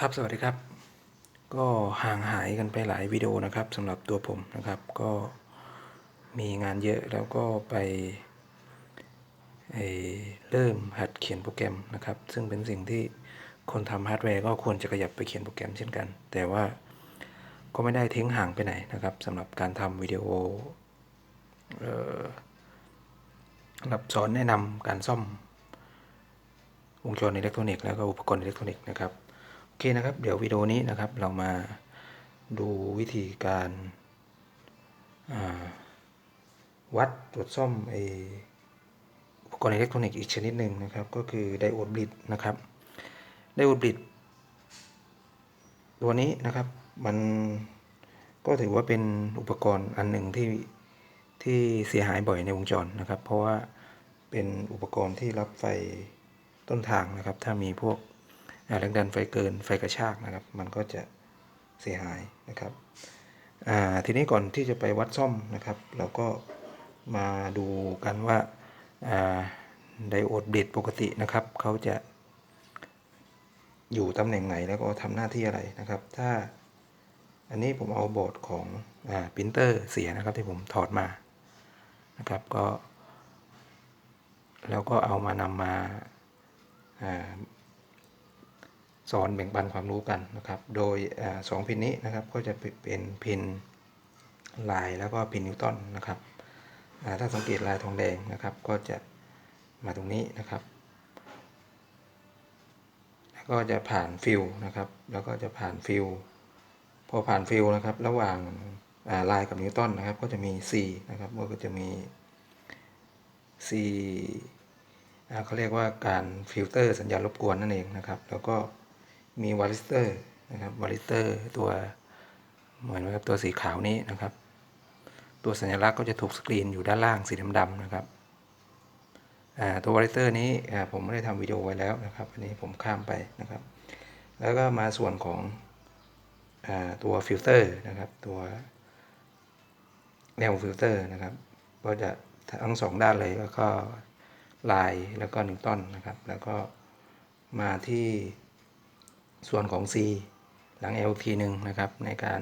ครับสวัสดีครับ ก็ห่างหายกันไปหลายวิดีโอนะครับสำหรับตัวผมนะครับ ก็มีงานเยอะแล้วก็ไปเเริ่มหัดเขียนโปรแกรมนะครับ ซึ่งเป็นสิ่งที่คนทำฮาร์ดแวร์ก็ควรจะขยับไปเขียนโปรแกรมเช่นกัน แต่ว่าก็ไม่ได้ทิ้งห่างไปไหนนะครับสำหรับการทำวิดีโอเอ่อสำหรับสอนแนะนำการซ่อมวงจรอิเล็กทรอนิกส์แล้วก็อุปกรณ์อิเล็กทรอนิกส์นะครับ โอเคนะครับ เดี๋ยววิดีโอนี้นะครับ เรามาดูวิธีการาวัดตรวจซ่อมไออุปกรณ์อิเล็กทรอนิกส์อีกชนิดหนึ่งนะครับ ก็คือไดโอดบลิดนะครับไดโอดบลิดตัวนี้นะครับมันก็ถือว่าเป็นอุปกรณ์อันหนึ่งที่ที่เสียหายบ่อยในวงจรนะครับ เพราะว่าเป็นอุปกรณ์ที่รับไฟต้นทางนะครับ ถ้ามีพวก แรงดันไฟเกินไฟกระชากนะครับ มันก็จะเสียหายนะครับทีนี้ก่อนที่จะไปวัดซ่อมนะครับ เราก็มาดูกันว่าไดโอดบลิดปกตินะครับเขาจะอยู่ตำแหน่งไหนแล้วก็ทำหน้าที่อะไรนะครับ ถ้าอันนี้ผมเอาบอร์ดของอพินเตอร์เสียนะครับที่ผมถอดมานะครับก็ แล้วก็เอามานำมา สอนแบ่งปันความรู้กันนะครับ โดยอสองพินนี้นะครับก็จะเป็นพินลายแล้วก็พินนิวตันนะครับถ้าสังเกตลายทองแดงนะครับ ก็จะมาตรงนี้นะครับ แล้วก็จะผ่านฟิลนะครับ แล้วก็จะผ่านฟิลพอผ่านฟิลนะครับ ระหว่างาลายกับนิวตันนะครับ ก็จะมี C นะครับก็จะมี C เขาเรียกว่าการฟิลเตอร์สัญญาณรบกวนนั่นเองนะครับ แล้วก็ มีวาลิสเตอร์นะครับวาลิสเตอร์ตัวเหมือนกับตัวสีขาวนี้นะครับ ตัวสัญลักษณ์ก็จะถูกสกรีนอยู่ด้านล่างสีดำๆนะครับตัววาลิสเตอร์นี้ผมไม่ได้ทำวิดีโอไว้แล้วนะครับ อันนี้ผมข้ามไปนะครับ แล้วก็มาส่วนของอตัวฟิลเตอร์นะครับ ตัวแนวฟิลเตอร์นะครับ ก็จะทั้งสองด้านเลยแล้วก็ลายแล้วก็นิวตันนะครับ แล้วก็มาที่ ส่วนของ C หลัง L ทีหนึ่งนะครับในการ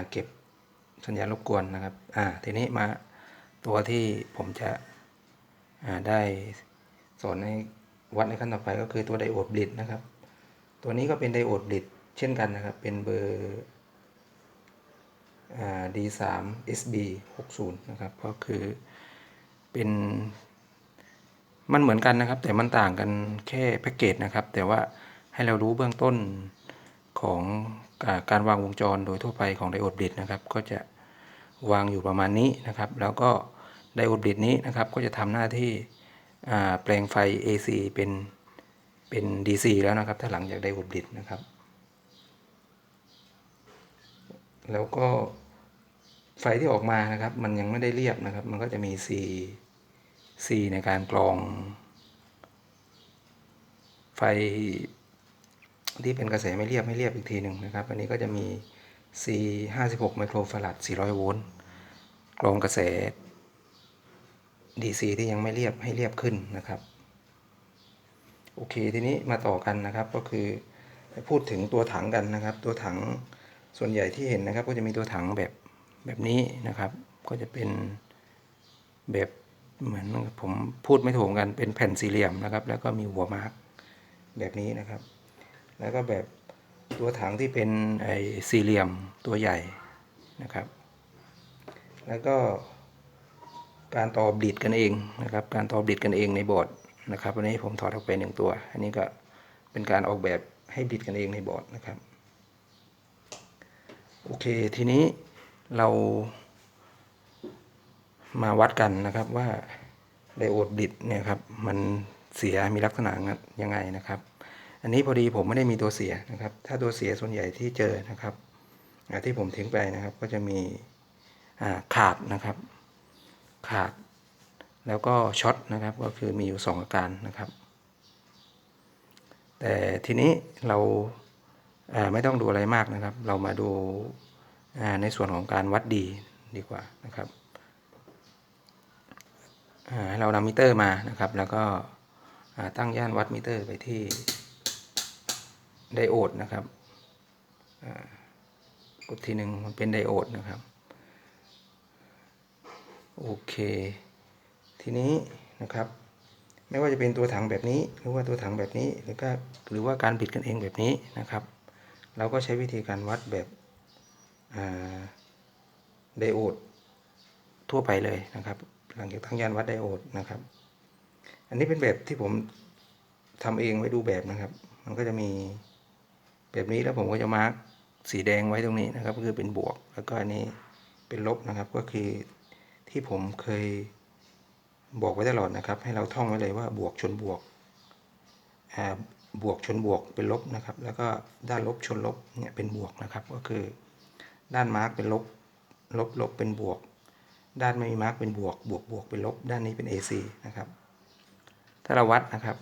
าเก็บสัญญาณรบกวนนะครับอ่าทีนี้มาตัวที่ผมจะได้สอนในวัดในขั้นต่อไปก็คือตัวไดโอดบลิดนะครับ ตัวนี้ก็เป็นไดโอดบลิดเช่นกันนะครับ เป็นเบอร์อ่า D3 SB 60 นะครับ ก็คือเป็นมันเหมือนกันนะครับ แต่มันต่างกันแค่แพ็กเกจนะครับ แต่ว่า ให้เรารู้เบื้องต้นของอการวางวงจรโดยทั่วไปของไดโอดบิดนะครับ ก็จะวางอยู่ประมาณนี้นะครับ แล้วก็ไดโอดบิดนี้นะครับ ก็จะทำหน้าที่แปลงไฟ AC เป็นเป็น DC แล้วนะครับ ถ้าหลังจากไดโอดบิดนะครับ แล้วก็ไฟที่ออกมานะครับ มันยังไม่ได้เรียบนะครับ มันก็จะมี C C ในการกรองไฟ ที่เป็นกระแสไม่เรียบไม่เรียบอีกทีหนึ่งนะครับ อันนี้ก็จะมี C 56ไมโครฟาราด400 โวลต์กรองกระแส DC ที่ยังไม่เรียบให้เรียบขึ้นนะครับ โอเคทีนี้มาต่อกันนะครับก็คือพูดถึงตัวถังกันนะครับ ตัวถังส่วนใหญ่ที่เห็นนะครับ ก็จะมีตัวถังแบบแบบนี้นะครับ ก็จะเป็นแบบเหมือนผมพูดไม่ถูกกันเป็นแผ่นสี่เหลี่ยมนะครับ แล้วก็มีหัวมาร์กแบบนี้นะครับ แล้วก็แบบตัวถังที่เป็นไอ้สี่เหลี่ยมตัวใหญ่นะครับ แล้วก็การต่อบลิดกันเองนะครับ การต่อบลิดกันเองในบอร์ดนะครับอันนี้ผมถอดออกไปหนึ่งตัว อันนี้ก็เป็นการออกแบบให้บลิดกันเองในบอร์ดนะครับ โอเค ทีนี้เรามาวัดกันนะครับว่าไดโอดบลิดเนี่ยครับมันเสียมีลักษณะยังไงนะครับ อันนี้พอดีผมไม่ได้มีตัวเสียนะครับ ถ้าตัวเสียส่วนใหญ่ที่เจอนะครับที่ผมทิ้งไปนะครับ ก็จะมีขาดนะครับ ขาด แล้วก็ช็อตนะครับก็คือมีอยู่สองอาการนะครับ แต่ทีนี้เราาไม่ต้องดูอะไรมากนะครับ เรามาดูาในส่วนของการวัดดีดีกว่านะครับอ่าเรานำมิเตอร์มานะครับ แล้วก็ตั้งย่านวัดมิเตอร์ไปที่ ไดโอดนะครับกดทีหนึ่งมันเป็นไดโอดนะครับ โอเค ทีนี้นะครับ ไม่ว่าจะเป็นตัวถังแบบนี้ หรือว่าตัวถังแบบนี้ หรือก็หรือว่าการบิดกันเองแบบนี้นะครับ เราก็ใช้วิธีการวัดแบบไดโอดทั่วไปเลยนะครับ หลังจากตั้งยานวัดไดโอดนะครับ อันนี้เป็นแบบที่ผมทำเองไว้ดูแบบนะครับ มันก็จะมี แบบนี้แล้วผมก็จะมาร์กสีแดงไว้ตรงนี้นะครับ ก็คือเป็นบวก แล้วก็อันนี้เป็นลบนะครับ ก็คือที่ผมเคยบอกไว้ตลอดนะครับ ให้เราท่องไว้เลยว่าบวกชนบวกอ่าบวกชนบวกเป็นลบนะครับ แล้วก็ด้านลบชนลบเนี่ยเป็นบวกนะครับ ก็คือด้านมาร์กเป็นลบ ลบลบเป็นบวก ด้านไม่มีมาร์กเป็นบวก บวกบวกเป็นลบ ด้านนี้เป็น AC นะครับ ถ้าเราวัดนะครับ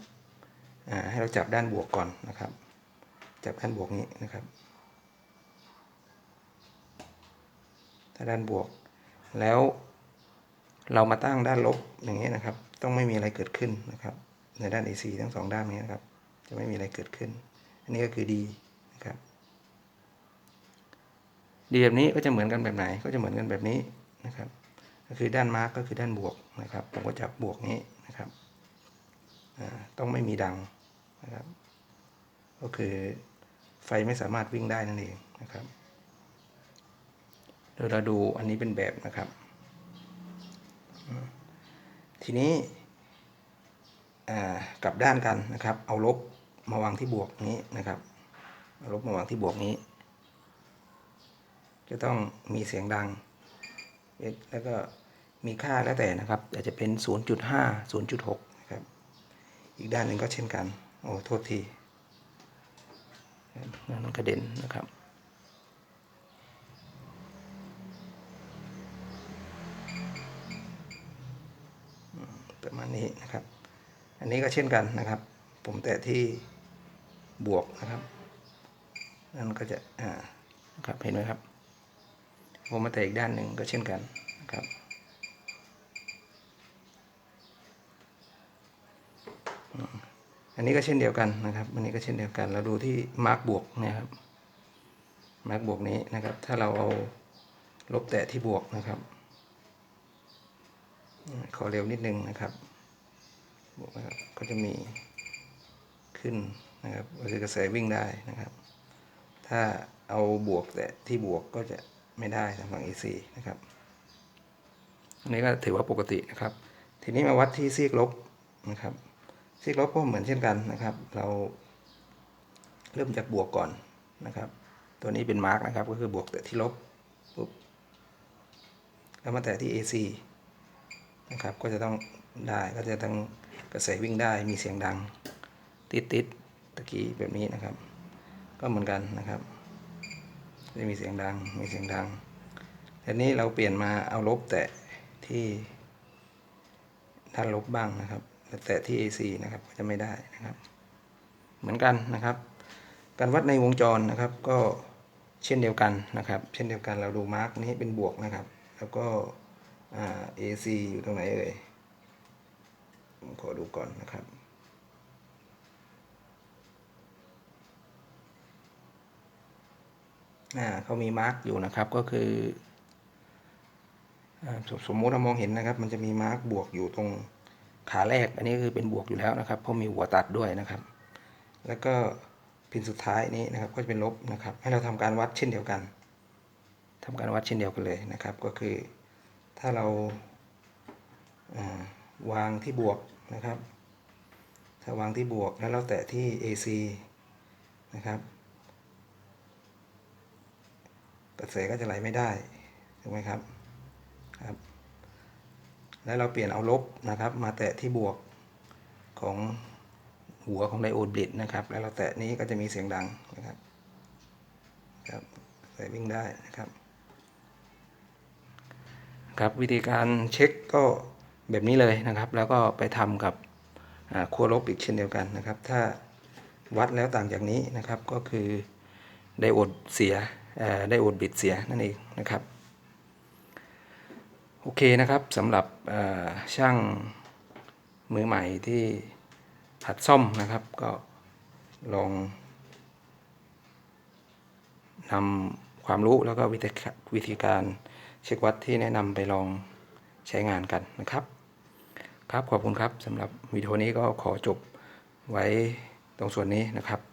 ให้เราจับด้านบวกก่อนนะครับ จับด้านบวกนี้นะครับ ถ้าด้านบวก แล้วเรามาตั้งด้านลบอย่างนี้นะครับ ต้องไม่มีอะไรเกิดขึ้นนะครับ ในด้าน AC ทั้งสองด้านนี้นะครับ จะไม่มีอะไรเกิดขึ้น อันนี้ก็คือดีนะครับ ดีแบบนี้ก็จะเหมือนกันแบบไหน ก็จะเหมือนกันแบบนี้นะครับ ก็คือด้านมาร์กก็คือด้านบวกนะครับ ผมก็จับบวกนี้นะครับอ่าต้องไม่มีดังนะครับ ก็คือ ฟไม่สามารถวิ่งได้นั่นเองนะครับโดยเราดูอันนี้เป็นแบบนะครับ ทีนี้กลับด้านกันนะครับ เอาลบมาวางที่บวกนี้นะครับเอาลบมาวางที่บวกนี้ จะต้องมีเสียงดังแล้วก็มีค่าแล้วแต่นะครับอาจจะเป็น 0.5 0.6นะครับ อีกด้านหนึ่งก็เช่นกัน โอ้โทษที มันกระเด็นนะครับประมาณนี้นะครับ อันนี้ก็เช่นกันนะครับ ผมแตะที่บวกนะครับนั่นก็จะอ่านะครับเห็นไหมครับ ผมมาแตะอีกด้านหนึ่งก็เช่นกันนะครับอัันนี้ก็เช่นเดียวกันนะครับ อันนี้ก็เช่นเดียวกัน เราดูที่มาร์กบวกนะครับ มาร์กบวกนี้นะครับ ถ้าเราเอาลบแตะที่บวกนะครับ ขอเร็วนิดนึงนะครับบวกนะครับ ก็จะมีขึ้นนะครับ ก็คือกระแสวิ่งได้นะครับ ถ้าเอาบวกแต่ที่บวกก็จะไม่ได้ทางฝั่ง AC นะครับ อันนี้ก็ถือว่าปกตินะครับ ทีนี้มาวัดที่ซีกลบนะครับ ซีกลบก็เหมือนเช่นกันนะครับ เราเริ่มจากบวกก่อนนะครับ ตัวนี้เป็นมาร์กนะครับ ก็คือบวกแต่ที่ลบปุ๊บแล้วมาแต่ที่ AC นะครับ ก็จะต้องได้ก็จะต้องกระแสวิ่งได้มีเสียงดัง ติดติดตะกี้แบบนี้นะครับ ก็เหมือนกันนะครับจะมีเสียงดังมีเสียงดังทีนี้เราเปลี่ยนมาเอาลบแตะที่ด้านลบบ้างนะครับ แต่แตะที่ AC นะครับก็จะไม่ได้นะครับ เหมือนกันนะครับ การวัดในวงจรนะครับก็เช่นเดียวกันนะครับ เช่นเดียวกันเราดูมาร์กนี้เป็นบวกนะครับ แล้วก็อ่า AC อยู่ตรงไหนเอ่ยผมขอดูก่อนนะครับอ่าเขามีมาร์กอยู่นะครับก็คืออสสมมติเรามองเห็นนะครับ มันจะมีมาร์กบวกอยู่ตรง ขาแรกอันนี้คือเป็นบวกอยู่แล้วนะครับ เพราะมีหัวตัดด้วยนะครับ แล้วก็พินสุดท้ายนี้นะครับ ก็จะเป็นลบนะครับ ให้เราทำการวัดเช่นเดียวกันทำการวัดเช่นเดียวกันเลยนะครับ ก็คือถ้าเราาวางที่บวกนะครับ ถ้าวางที่บวกแล้วเราแตะที่ AC นะครับกระแสก็จะไหลไม่ได้ถูกไหมครับ แล้วเราเปลี่ยนเอาลบนะครับ มาแตะที่บวกของหัวของไดโอดบลิดนะครับ แล้วเราแตะนี้ก็จะมีเสียงดังนะครับครับใส่วิ่งได้นะครับ ครับวิธีการเช็คก็แบบนี้เลยนะครับ แล้วก็ไปทำกับขั้วลบอีกเช่นเดียวกันนะครับ ถ้าวัดแล้วต่างจากนี้นะครับก็คือไดโอดเสียไดโอดบิดเสียนั่นเองนะครับ โอเคนะครับสำหรับช่างมือใหม่ที่หัดซ่อมนะครับ ก็ลองนำความรู้แล้วก็วิธีวิธีการเช็ควัดที่แนะนำไปลองใช้งานกันนะครับ ครับขอบคุณครับสำหรับวิดีโอนี้ก็ขอจบไว้ตรงส่วนนี้นะครับ